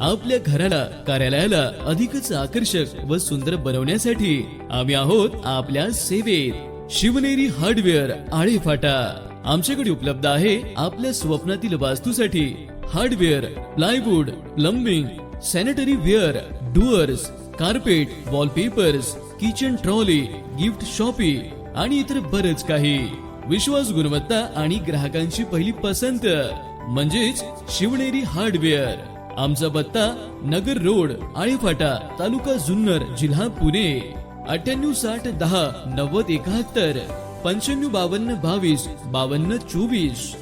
आपल्या घराला कार्यालयाला अधिकच आकर्षक व सुंदर बनवण्यासाठी आम्ही आहोत आपल्या सेवेत. शिवनेरी हार्डवेअर आळेफाटा आमच्याकडे उपलब्ध आहे आपल्या स्वप्नातील वास्तूसाठी hardware plywood plumbing sanitary ware doors carpet wallpapers kitchen trolley gift shoppe आणि इतर बरच काही. विश्वास गुणवत्ता आणि ग्राहकांची पहिली पसंत म्हणजेच शिवनेरी हार्डवेअर. आमचा पत्ता नगर रोड आळेफाटा तालुका जुन्नर जिल्हा पुणे. अठ्ठ्याण्णव साठ दहा नव्वद एकाहत्तर पंच्याण्णव बावन्न बावीस बावन्न चोवीस.